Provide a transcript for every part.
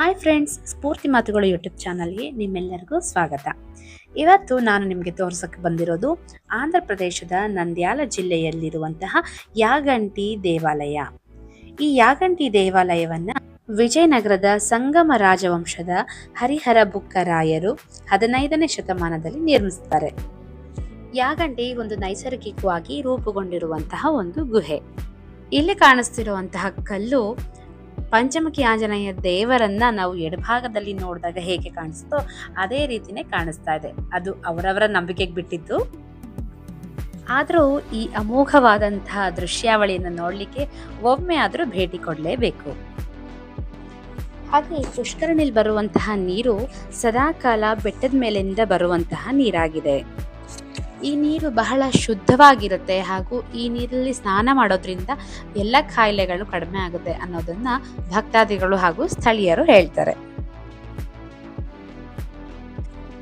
Hi friends ಸ್ಫೂರ್ತಿ ಮಾತುಗಳು YouTube ಚಾನಲ್ಗೆ ನಿಮ್ಮೆಲ್ಲರಿಗೂ ಸ್ವಾಗತ. ಇವತ್ತು ನಾನು ನಿಮಗೆ ತೋರಿಸಕ್ಕೆ ಬಂದಿರೋದು ಆಂಧ್ರ ಪ್ರದೇಶದ ನಂದ್ಯಾಲ ಜಿಲ್ಲೆಯಲ್ಲಿರುವಂತಹ ಯಾಗಂಟಿ ದೇವಾಲಯ. ಈ ಯಾಗಂಟಿ ದೇವಾಲಯವನ್ನ ವಿಜಯನಗರದ ಸಂಗಮ ರಾಜವಂಶದ ಹರಿಹರ ಬುಕ್ಕರಾಯರು ಹದಿನೈದನೇ ಶತಮಾನದಲ್ಲಿ ನಿರ್ಮಿಸ್ತಾರೆ. ಯಾಗಂಟಿ ಒಂದು ನೈಸರ್ಗಿಕವಾಗಿ ರೂಪುಗೊಂಡಿರುವಂತಹ ಒಂದು ಗುಹೆ. ಇಲ್ಲಿ ಕಾಣಿಸ್ತಿರುವಂತಹ ಕಲ್ಲು ಪಂಚಮುಖಿ ಆಂಜನೇಯ ದೇವರನ್ನ ನಾವು ಎಡಭಾಗದಲ್ಲಿ ನೋಡಿದಾಗ ಹೇಗೆ ಕಾಣಿಸ್ತೋ ಅದೇ ರೀತಿನೇ ಕಾಣಿಸ್ತಾ ಇದೆ. ಅದು ಅವರವರ ನಂಬಿಕೆಗೆ ಬಿಟ್ಟಿದ್ದು. ಆದರೂ ಈ ಅಮೋಘವಾದಂತಹ ದೃಶ್ಯಾವಳಿಯನ್ನು ನೋಡಲಿಕ್ಕೆ ಒಮ್ಮೆ ಆದರೂ ಭೇಟಿ ಕೊಡಲೇಬೇಕು. ಹಾಗೆ ಪುಷ್ಕರಣಿಲ್ ಬರುವಂತಹ ನೀರು ಸದಾಕಾಲ ಬೆಟ್ಟದ ಮೇಲಿಂದ ಬರುವಂತಹ ನೀರಾಗಿದೆ. ಈ ನೀರು ಬಹಳ ಶುದ್ಧವಾಗಿರುತ್ತೆ ಹಾಗೂ ಈ ನೀರಲ್ಲಿ ಸ್ನಾನ ಮಾಡೋದ್ರಿಂದ ಎಲ್ಲ ಕಾಯಿಲೆಗಳು ಕಡಿಮೆ ಆಗುತ್ತೆ ಅನ್ನೋದನ್ನ ಭಕ್ತಾದಿಗಳು ಹಾಗೂ ಸ್ಥಳೀಯರು ಹೇಳ್ತಾರೆ.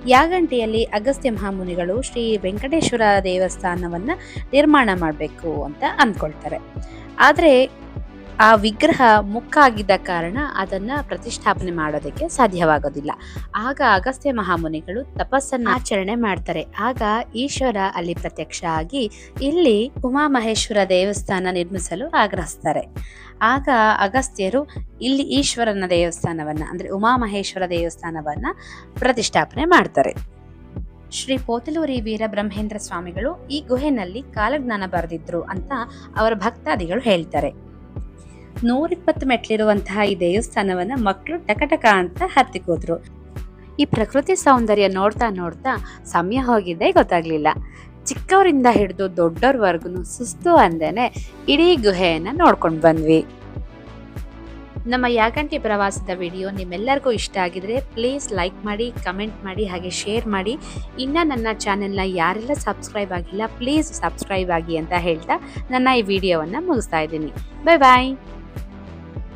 ಯಾಗಂಟಿಯಲ್ಲಿ ಅಗಸ್ತ್ಯ ಮಹಾಮುನಿಗಳು ಶ್ರೀ ವೆಂಕಟೇಶ್ವರ ದೇವಸ್ಥಾನವನ್ನ ನಿರ್ಮಾಣ ಮಾಡಬೇಕು ಅಂತ ಅಂದ್ಕೊಳ್ತಾರೆ. ಆದರೆ ಆ ವಿಗ್ರಹ ಮುಕ್ಕಾಗಿದ್ದ ಕಾರಣ ಅದನ್ನ ಪ್ರತಿಷ್ಠಾಪನೆ ಮಾಡೋದಕ್ಕೆ ಸಾಧ್ಯವಾಗೋದಿಲ್ಲ. ಆಗ ಅಗಸ್ತ್ಯ ಮಹಾಮುನಿಗಳು ತಪಸ್ಸನ್ನ ಆಚರಣೆ ಮಾಡ್ತಾರೆ. ಆಗ ಈಶ್ವರ ಅಲ್ಲಿ ಪ್ರತ್ಯಕ್ಷ ಆಗಿ ಇಲ್ಲಿ ಉಮಾಮಹೇಶ್ವರ ದೇವಸ್ಥಾನ ನಿರ್ಮಿಸಲು ಆಗ್ರಹಿಸ್ತಾರೆ. ಆಗ ಅಗಸ್ತ್ಯರು ಇಲ್ಲಿ ಈಶ್ವರನ ದೇವಸ್ಥಾನವನ್ನ ಅಂದ್ರೆ ಉಮಾಮಹೇಶ್ವರ ದೇವಸ್ಥಾನವನ್ನ ಪ್ರತಿಷ್ಠಾಪನೆ ಮಾಡ್ತಾರೆ. ಶ್ರೀ ಪೋತಲೂರಿ ವೀರ ಬ್ರಹ್ಮೇಂದ್ರ ಸ್ವಾಮಿಗಳು ಈ ಗುಹೆನಲ್ಲಿ ಕಾಲಜ್ಞಾನ ಬರೆದಿದ್ರು ಅಂತ ಅವರ ಭಕ್ತಾದಿಗಳು ಹೇಳ್ತಾರೆ. ನೂರಿಪ್ಪತ್ತು ಮೆಟ್ಲಿರುವಂತಹ ಈ ದೇವಸ್ಥಾನವನ್ನ ಮಕ್ಕಳು ಟಕಟಕ ಅಂತ ಹತ್ತಿಕೋದ್ರು. ಈ ಪ್ರಕೃತಿ ಸೌಂದರ್ಯ ನೋಡ್ತಾ ನೋಡ್ತಾ ಸಮಯ ಹೋಗಿದ್ದೆ ಗೊತ್ತಾಗ್ಲಿಲ್ಲ. ಚಿಕ್ಕವರಿಂದ ಹಿಡಿದು ದೊಡ್ಡವ್ರವರೆಗೂ ಸುಸ್ತು ಅಂದೇನೆ ಇಡೀ ಗುಹೆಯನ್ನ ನೋಡ್ಕೊಂಡು ಬಂದ್ವಿ. ನಮ್ಮ ಯಾಗಂಟಿ ಪ್ರವಾಸದ ವಿಡಿಯೋ ನಿಮ್ಮೆಲ್ಲರಿಗೂ ಇಷ್ಟ ಆಗಿದ್ರೆ ಪ್ಲೀಸ್ ಲೈಕ್ ಮಾಡಿ ಕಮೆಂಟ್ ಮಾಡಿ, ಹಾಗೆ ಶೇರ್ ಮಾಡಿ. ಇನ್ನ ನನ್ನ ಚಾನೆಲ್ನ ಯಾರೆಲ್ಲ ಸಬ್ಸ್ಕ್ರೈಬ್ ಆಗಿಲ್ಲ ಪ್ಲೀಸ್ ಸಬ್ಸ್ಕ್ರೈಬ್ ಆಗಿ ಅಂತ ಹೇಳ್ತಾ ನನ್ನ ಈ ವಿಡಿಯೋವನ್ನು ಮುಗಿಸ್ತಾ ಇದ್ದೀನಿ. ಬಾಯ್ ಬಾಯ್